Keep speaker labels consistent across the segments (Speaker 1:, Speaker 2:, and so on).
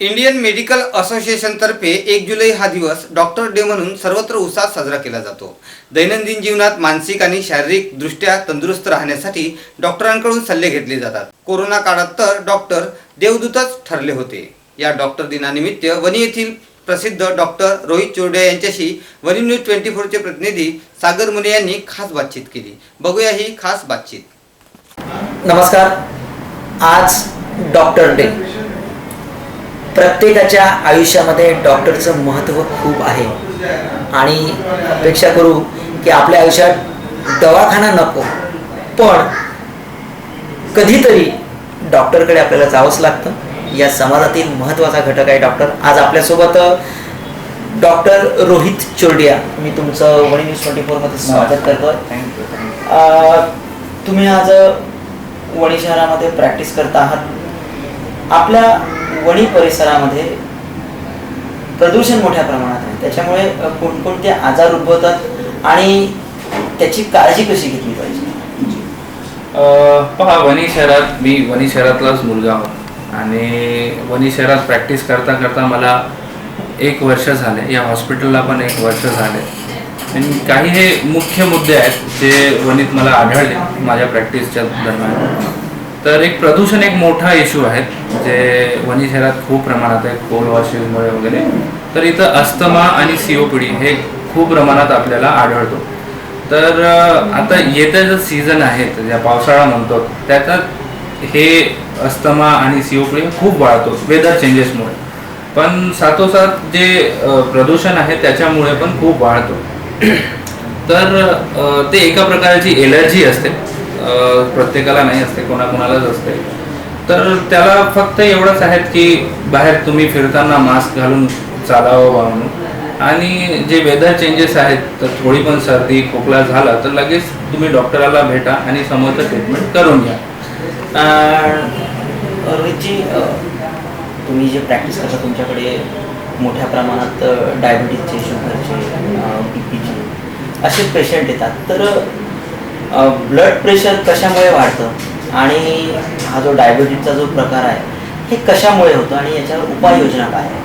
Speaker 1: Indian medical असोसिएशनतर्फे एक जुलै हा दिवस डॉक्टर डे म्हणून सर्वत्र उत्साहात साजरा केला जातो. दैनंदिन जीवनात मानसिक आणि शारीरिक दृष्ट्या तंदुरुस्त राहण्यासाठी डॉक्टरांकडून सल्ले घेतले जातात. कोरोना काळात तर डॉक्टर देवदूतच ठरले होते. या डॉक्टर दिनानिमित्त वणी येथील प्रसिद्ध डॉक्टर रोहित चोरडे यांच्याशी वनी न्यूज ट्वेंटी फोरचे प्रतिनिधी सागर मुने यांनी खास बातचीत केली. बघूया ही खास बातचीत.
Speaker 2: नमस्कार. आज डॉक्टर डे. प्रत्येकाच्या आयुष्यामध्ये डॉक्टरचं महत्त्व खूप आहे. आणि अपेक्षा करू की आपल्या आयुष्यात दवाखाना नको पण कधीतरी डॉक्टरकडे आपल्याला जावंच लागतं. या समाजातील महत्त्वाचा घटक आहे डॉक्टर. आज आपल्यासोबत डॉक्टर रोहित चोरडिया. मी तुमचं वणी न्यूज ट्वेंटी फोरमध्ये स्वागत करतोय. अ, तुम्ही आज वणी शहरामध्ये प्रॅक्टिस करत आहात. आपल्या वणी परिसरामध्ये प्रदूषण मोठ्या प्रमाणात आहे. त्याच्यामुळे कोणकोणते आजार उद्भवतात आणि त्याची काळजी कशी घेतली पाहिजे?
Speaker 3: पहा वणी शहरात मी वणी शहरातलाच मुलगा आहोत आणि वणी शहरात प्रॅक्टिस करता करता मला एक वर्ष झाले. या हॉस्पिटलला पण एक वर्ष झाले. आणि काही हे मुख्य मुद्दे आहेत जे वणीत मला आढळले माझ्या प्रॅक्टिसच्या दरम्यान. तर एक प्रदूषण एक मोठा इश्यू आहे जे वणी शहरात खूप प्रमाणात आहे कोल वॉशिंगमुळे वगैरे. तर इथं अस्थमा आणि सीओपीडी हे खूप प्रमाणात आपल्याला आढळतो. तर आता येत्या जो सीझन आहे ज्या पावसाळा म्हणतो त्याच्यात हे अस्थमा आणि सीओपीडी खूप वाढतो वेदर चेंजेसमुळे पण साथोसाथ जे प्रदूषण आहे त्याच्यामुळे पण खूप वाढतो. तर ते एका प्रकारची एलर्जी असते. प्रत्येकाला नाही असते कोणाकोणालाच असते. तर त्याला फक्त एवढंच आहे की बाहेर तुम्ही फिरताना मास्क घालून चालावं म्हणून. आणि जे वेदर चेंजेस आहेत तर थोडी पण सर्दी खोकला झाला तर लगेच तुम्ही डॉक्टराला भेटा आणि समोरचं ट्रीटमेंट करून घ्या.
Speaker 2: रोहितजी तुम्ही जे प्रॅक्टिस करता तुमच्याकडे मोठ्या प्रमाणात डायबिटीजचे शुगरचे बी पीचे असे पेशंट येतात. तर ब्लड प्रेशर कशामुळे वाढतं? आणि हा जो डायबिटीजचा जो प्रकार आहे हे कशामुळे होतं आणि याच्यावर उपाययोजना काय आहे?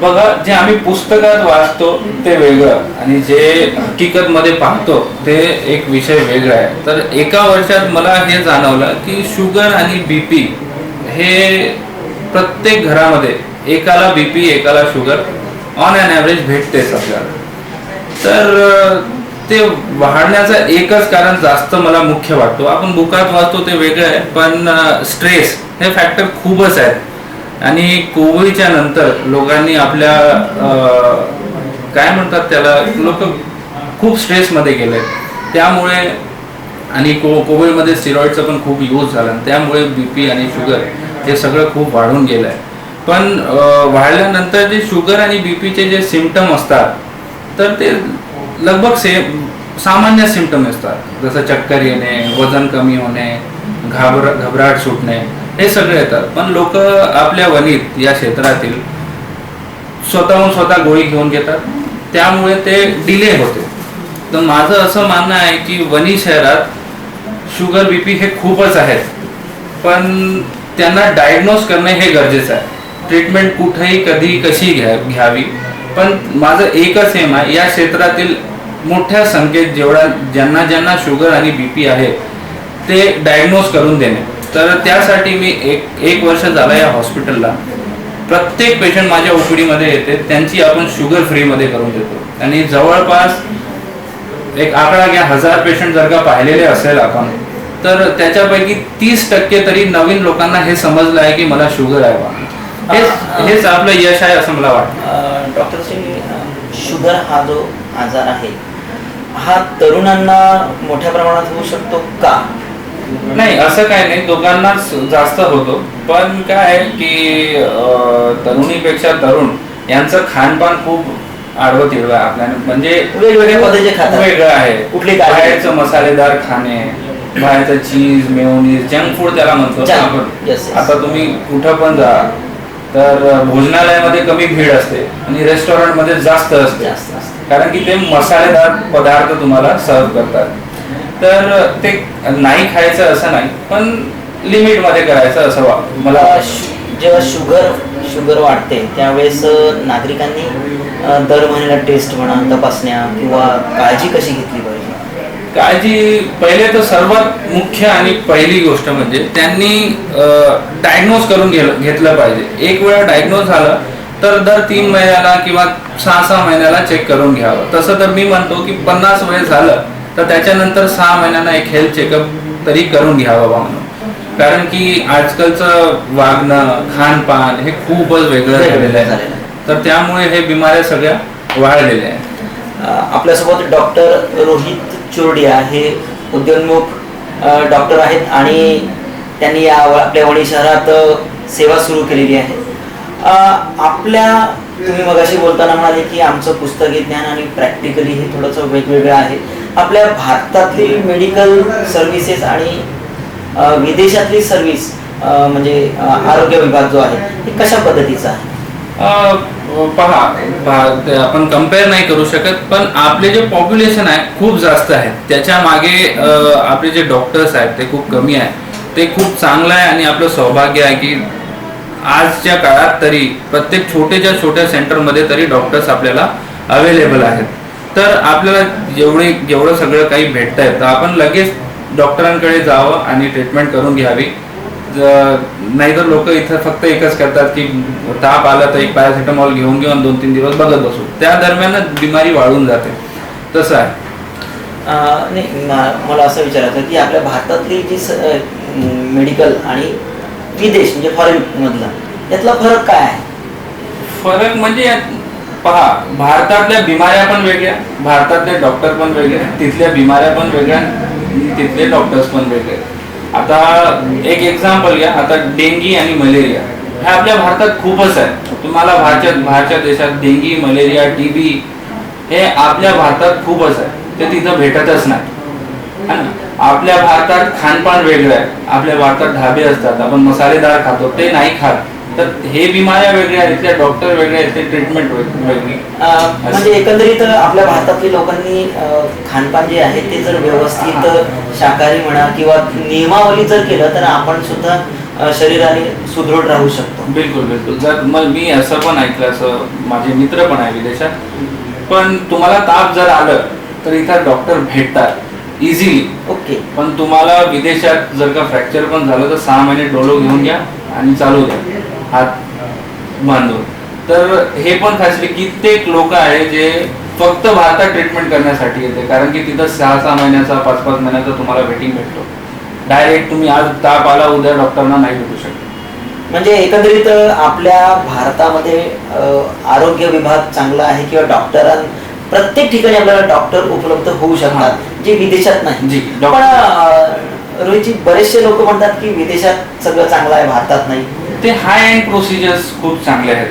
Speaker 3: बघा जे आम्ही पुस्तकात वाचतो ते वेगळं. आणि जे हकीकत मध्ये पाहतो ते एक विषय वेगळा आहे. तर एका वर्षात मला हे जाणवलं की शुगर आणि बीपी हे प्रत्येक घरामध्ये एकाला बीपी एकाला शुगर ऑन अन ॲव्हरेज भेटतेच आपल्याला. तर ते वाढण्याचं एकच कारण जास्त मला मुख्य वाटतो. आपण बुकात वाचतो ते वेगळं आहे पण स्ट्रेस हे फॅक्टर खूपच आहेत. आणि कोविडच्या नंतर लोकांनी आपल्या काय म्हणतात त्याला लोक खूप स्ट्रेसमध्ये गेले. त्यामुळे आणि को कोविडमध्ये स्टिरॉइडचा पण खूप यूज झाला. त्यामुळे बी पी आणि शुगर हे सगळं खूप वाढून गेलं आहे पण वाढल्यानंतर जे शुगर आणि बी पीचे जे सिमटम असतात तर ते लगभग सेम सामान्य सिमटम असतात. जसं चक्कर येणे वजन कमी होणे घाबर घबराट सुटणे हे सगळे येतात. पण लोक आपल्या वनीत या क्षेत्रातील स्वतःहून स्वतः गोळी घेऊन घेतात. त्यामुळे ते डिले होते. तर माझं असं मानणं आहे की वनी शहरात शुगर बीपी हे खूपच आहेत. पण त्यांना डायग्नोज करणे हे गरजेचं आहे. ट्रीटमेंट कुठेही कधी कशी घ्या घ्यावी? पण माझं एकच एम आहे या क्षेत्रातील मोठ्या संख्येत जेवढा ज्यांना ज्यांना शुगर आणि बीपी आहे ते डायग्नोज करून देणे. तर त्यासाठी मी एक एक वर्ष झालं या हॉस्पिटलला प्रत्येक पेशंट माझ्या OPD मध्ये येते त्यांची आपण शुगर फ्रीमध्ये करून देतो. आणि जवळपास एक आकडा घ्या हजार पेशंट जर का पाहिलेले असेल आपण तर त्याच्यापैकी तीस टक्के तरी नवीन लोकांना हे समजलं आहे की मला शुगर आहे बा. हेच आपलं यश आहे असं मला वाटतं.
Speaker 2: डॉक्टर शुगर हा जो आजार आहे हा तरुणांना मोठ्या प्रमाणात होऊ शकतो का
Speaker 3: नाही असं काय नाही दोघांनाच जास्त होतो पण काय आहे की तरुणीपेक्षा तरुण यांचं खानपान खूप आडवं तिडवं आहे आपल्याला म्हणजे
Speaker 2: वेगवेगळ्या पद्धतीचे खातात.
Speaker 3: वेगळं आहे
Speaker 2: कुठली?
Speaker 3: बाहेरचं मसालेदार खाणे बाहेरचं चीज मेयोनीज जंक फूड त्याला म्हणतो. आपण. आता तुम्ही कुठं पण जा तर भोजनालयामध्ये कमी भीड असते आणि रेस्टॉरंटमध्ये जास्त असते.
Speaker 2: जास्त असते.
Speaker 3: कारण की ते मसालेदार पदार्थ तुम्हाला सर्व करतात. तर ते नाही खायचं असं नाही पण लिमिटमध्ये करायचं असं मला
Speaker 2: मला
Speaker 3: वाटतं.
Speaker 2: शु- जेव्हा शुगर शुगर वाढते त्यावेळेस नागरिकांनी दर महिन्याला टेस्ट म्हणा तपासण्या किंवा काळजी कशी घेतली
Speaker 3: काळजी पहिले तर सर्वात मुख्य आणि पहिली गोष्ट म्हणजे त्यांनी डायग्नोज करून घेतलं पाहिजे. एक वेळा डायग्नोज झालं तर दर तीन महिन्याला किंवा सहा सहा महिन्याला चेक करून घ्यावं. तसं तर मी म्हणतो की पन्नास वय झालं तर त्याच्यानंतर सहा महिन्यांना एक हेल्थ चेकअप तरी करून घ्यावं बा म्हणून. कारण की आजकालचं वागणं खानपान हे खूपच वेगळं झालेलं आहे. तर त्यामुळे हे बिमाऱ्या सगळ्या वाढलेल्या आहेत.
Speaker 2: आपल्यासोबत डॉक्टर रोहित चोरडिया हे उद्योन्मुख डॉक्टर आहेत आणि त्यांनी या आपल्या वणी शहरात सेवा सुरू केलेली आहे. आपल्या तुम्ही मगाशी बोलताना म्हणाले की आमचं पुस्तकी ज्ञान आणि प्रॅक्टिकली हे थोडंसं वेगवेगळं आहे. आपल्या भारतातली मेडिकल सर्व्हिसेस आणि विदेशातली सर्व्हिस म्हणजे आरोग्य विभाग जो आहे हे कशा पद्धतीचा आहे?
Speaker 3: पहा आपण कंपेअर नाही करू शकत पण आपले जे पॉप्युलेशन आहे खूप जास्त आहे. त्याच्यामागे अ, आपले जे डॉक्टर्स आहेत ते खूप कमी आहे. ते खूप चांगलं आहे आणि आपलं सौभाग्य आहे की आजच्या काळात तरी प्रत्येक छोट्याच्या छोट्या सेंटरमध्ये तरी डॉक्टर्स आपल्याला अवेलेबल आहेत. तर आपल्याला जेवढे जेवढं सगळं काही भेटत आहे तर आपण लगेच डॉक्टरांकडे जावं आणि ट्रीटमेंट करून घ्यावी. नाहीतर लोक इथं फक्त एकच करतात की ताप आला तर एक पॅरासिटामॉल घेऊन घेऊन दोन तीन दिवस बघत बसू. त्या दरम्यानच बिमारी वाढून जाते. तसं आहे.
Speaker 2: नाही मला असं विचारायचं की आपल्या भारतातली जी मेडिकल आणि विदेश म्हणजे फॉरेन मधला यातला फरक काय आहे?
Speaker 3: फरक म्हणजे पहा भारतातल्या बिमाऱ्या पण वेगळ्या भारतातले डॉक्टर पण वेगळे तिथल्या बिमाऱ्या पण वेगळ्या तिथले डॉक्टर्स पण वेगळे. आता एक एक्झाम्पल घ्या. आता डेंगी आणि मलेरिया हे आपल्या भारतात खूपच आहे. तुम्हाला बाहेरच्या बाहेरच्या देशात डेंगी मलेरिया टी बी हे आपल्या भारतात खूपच आहे. ते तिथं भेटतच नाही. है ना? आपल्या भारतात खानपान वेगळं आहे. आपल्या भारतात ढाबे असतात. आपण मसालेदार खातो. ते नाही खात. तर हे बिमाऱ्या वेगळ्या आहेत इथल्या डॉक्टर वेगळे आहेत ते ट्रीटमेंट वेगळी.
Speaker 2: म्हणजे एकंदरीत आपल्या भारतातल्या लोकांनी खानपान जे आहे ते जर व्यवस्थित शाकाहारी म्हणा किंवा नियमावली जर केलं तर आपण सुद्धा शरीराने सुदृढ राहू शकतो.
Speaker 3: बिलकुल बिलकुल. जर मग मी असं पण ऐकलं असं माझे मित्र पण आहे विदेशात. पण तुम्हाला ताप जर आलं तर इथं डॉक्टर भेटतात इझिली
Speaker 2: ओके.
Speaker 3: पण तुम्हाला विदेशात जर का फ्रॅक्चर पण झालं तर सहा महिने डोलो घेऊन घ्या आणि चालू द्या. हात बांधून. तर हे पण फॅसिलिटी कित्येक लोक आहे जे फक्त भारतात ट्रीटमेंट करण्यासाठी येते. कारण की तिथं सहा सहा महिन्याचा पाच पाच महिन्याचा तुम्हाला वेटिंग भेटतो. डायरेक्ट तुम्ही आज ताप आला उद्या डॉक्टरना नाही भेटू शकत.
Speaker 2: म्हणजे एकंदरीत आपल्या भारतामध्ये आरोग्य विभाग चांगला आहे किंवा डॉक्टरां प्रत्येक ठिकाणी आपल्याला डॉक्टर उपलब्ध होऊ शकतात जे विदेशात नाही.
Speaker 3: जी,
Speaker 2: पण रोहितजी बरेचसे लोक म्हणतात की विदेशात सगळं चांगलं आहे भारतात नाही.
Speaker 3: ते हाय एंड प्रोसिजर्स खूप चांगले आहेत.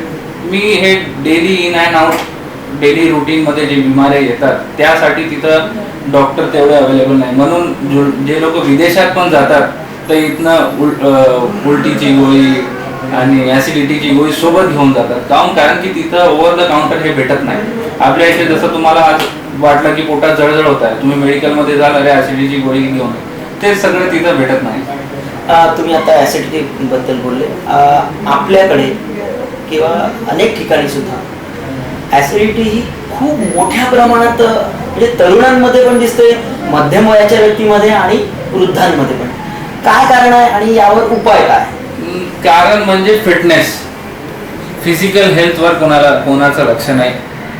Speaker 3: मी हे daily in and out daily रुटीनमध्ये जे बिमाऱ्या येतात त्यासाठी तिथं डॉक्टर तेवढे अवेलेबल नाही. म्हणून जे लोक विदेशात पण जातात तर इथनं उल उलटीची गोळी आणि ऍसिडिटीची गोळी सोबत घेऊन जातात. काऊन कारण की तिथं ओव्हर द काउंटर हे भेटत नाही. आपल्या इथे जसं तुम्हाला आज वाटलं की पोटात जळजळ होत आहे तुम्ही मेडिकलमध्ये जाल अरे ऍसिडिटीची गोळी घेऊन. ते सगळं तिथं भेटत नाही.
Speaker 2: तुम्ही आता ॲसिडिटी बद्दल बोलले आपल्याकडे किंवा अनेक ठिकाणी सुद्धा ॲसिडिटी ही खूप मोठ्या प्रमाणात म्हणजे तरुणांमध्ये पण दिसते मध्यम वयाच्या व्यक्तीमध्ये आणि वृद्धांमध्ये पण. काय कारण आहे आणि यावर उपाय काय?
Speaker 3: कारण म्हणजे फिटनेस फिजिकल हेल्थवर कोणाला कोणाचं लक्ष नाही.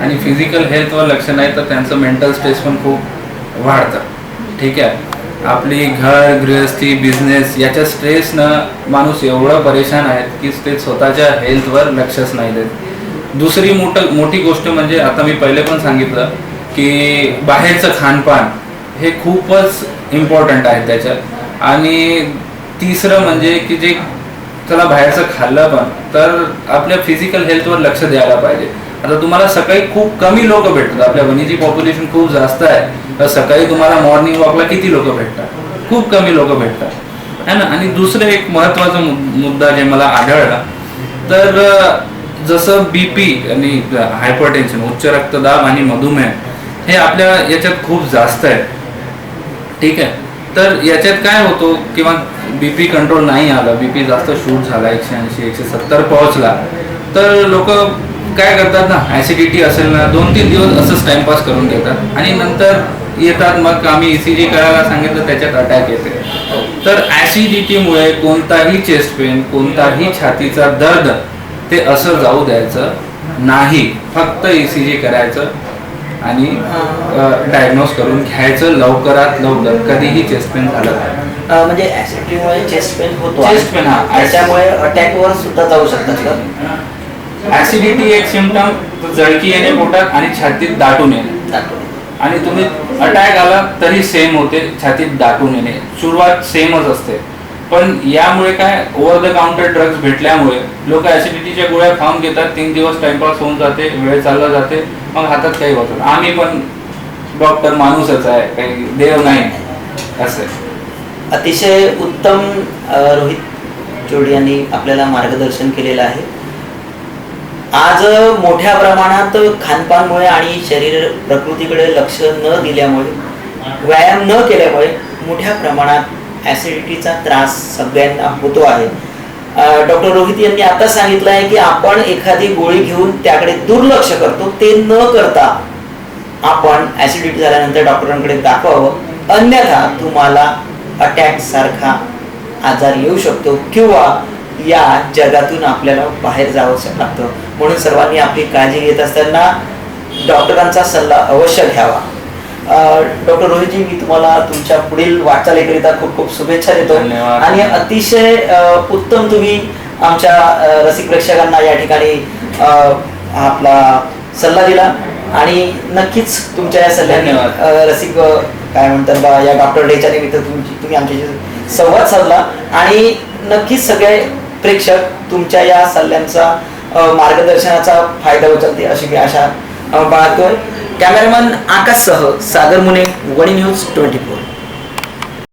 Speaker 3: आणि फिजिकल हेल्थवर लक्ष नाही तर त्यांचं मेंटल स्ट्रेस पण खूप वाढतं. ठीक आहे? आपली घर गृहस्थी बिझनेस याच्या स्ट्रेसनं माणूस एवढं परेशान आहे की ते स्वतःच्या हेल्थवर लक्षच नाही देत. दुसरी मोठ मोठी गोष्ट म्हणजे आता मी पहिले पण सांगितलं की बाहेरचं खानपान हे खूपच इम्पॉर्टंट आहे त्याच्यात. आणि तिसरं म्हणजे की जे चला बाहेरचं खाल्लं पण तर आपल्या फिजिकल हेल्थवर लक्ष द्यायला पाहिजे. आता तुम्हाला सकाळी खूप कमी लोक भेटतात. आपल्या वनीची पॉप्युलेशन खूप जास्त आहे. तर सकाळी तुम्हाला मॉर्निंग वॉकला किती लोक भेटतात? खूप कमी लोक भेटतात. है ना? आणि दुसरं एक महत्त्वाचा मुद्दा जे मला आढळला तर जसं बी पी आणि हायपरटेन्शन उच्च रक्तदाब आणि मधुमेह हे आपल्या याच्यात खूप जास्त आहे. ठीक आहे? तर याच्यात काय होतो किंवा बीपी कंट्रोल नाही आलं बीपी जास्त शूट झाला एकशे ऐंशी एकशे सत्तर पोहोचला तर लोक काय करतात ना ऍसिडिटी असेल ना दोन तीन दिवस असंच टाइमपास करून घेतात आणि नंतर येतात मग आम्ही ईसीजी करायला सांगितलं त्याच्यात अटॅक येते. तर ऍसिडिटीमुळे कोणताही चेस्ट पेन कोणताही छातीचा दर्द ते असं जाऊ द्यायचं नाही. फक्त ईसीजी करायचं आणि डायग्नोज करून घ्यायचं लवकरात लवकर. कधीही चेस्ट पेन झालं
Speaker 2: म्हणजे ऍसिडिटीमुळे चेस्ट पेन होतो.
Speaker 3: Chest pain, हा.
Speaker 2: त्याच्यामुळे अटॅकवर सुद्धा जाऊ शकतात
Speaker 3: ऍसिडिटी एक सिमटम जळकी येणे पोटात आणि छातीत दाटून येणे. आणि तुम्ही अटॅक आला तरी सेम होते छातीत दाटून येणे सुरुवात सेमच असते पण यामुळे काय ओव्हर द काउंटर ड्रग्ज भेटल्यामुळे लोक ऍसिडिटीच्या गोळ्या खाऊन घेतात तीन दिवस टाइमपास होऊन जाते वेळ चालला जाते मग हातात काही होत नाही. आम्ही पण डॉक्टर माणूसच आहे काही देव नाही असं.
Speaker 2: अतिशय उत्तम रोहित जोडी यांनी आपल्याला मार्गदर्शन केलेलं आहे आज मोठ्या प्रमाणात खानपानमुळे आणि शरीर प्रकृतीकडे लक्ष न दिल्यामुळे व्यायाम न केल्यामुळे मोठ्या प्रमाणात ॲसिडिटीचा त्रास सगळ्यांना होतो आहे. डॉक्टर रोहित यांनी आता सांगितलं आहे की आपण एखादी गोळी घेऊन त्याकडे दुर्लक्ष करतो ते न करता आपण ऍसिडिटी झाल्यानंतर डॉक्टरांकडे दाखवावं. अन्यथा तुम्हाला अटॅक सारखा आजार येऊ शकतो किंवा या जगातून आपल्याला बाहेर जावं लागतं. म्हणून सर्वांनी आपली काळजी घेत असताना डॉक्टरांचा सल्ला अवश्य घ्यावा. डॉक्टर रोहितजी मी तुम्हाला तुमच्या पुढील वाटचालीकरिता खूप खूप शुभेच्छा देतो. आणि अतिशय उत्तम तुम्ही आमच्या रसिक प्रेक्षकांना या ठिकाणी आपला सल्ला दिला. आणि नक्कीच तुमच्या या सल्ल्याने रसिक काय म्हणतात बा या डॉक्टर डेच्या निमित्त तुमची तुम्ही आमच्याशी संवाद साधला. आणि नक्कीच सगळे प्रेक्षक तुमच्या या सल्ल्यांचा मार्गदर्शनाचा फायदा उचलते अशी मी आशा बाळगतोय. कॅमेरामन आकाशसह सागर मुने वणी न्यूज ट्वेंटी फोर.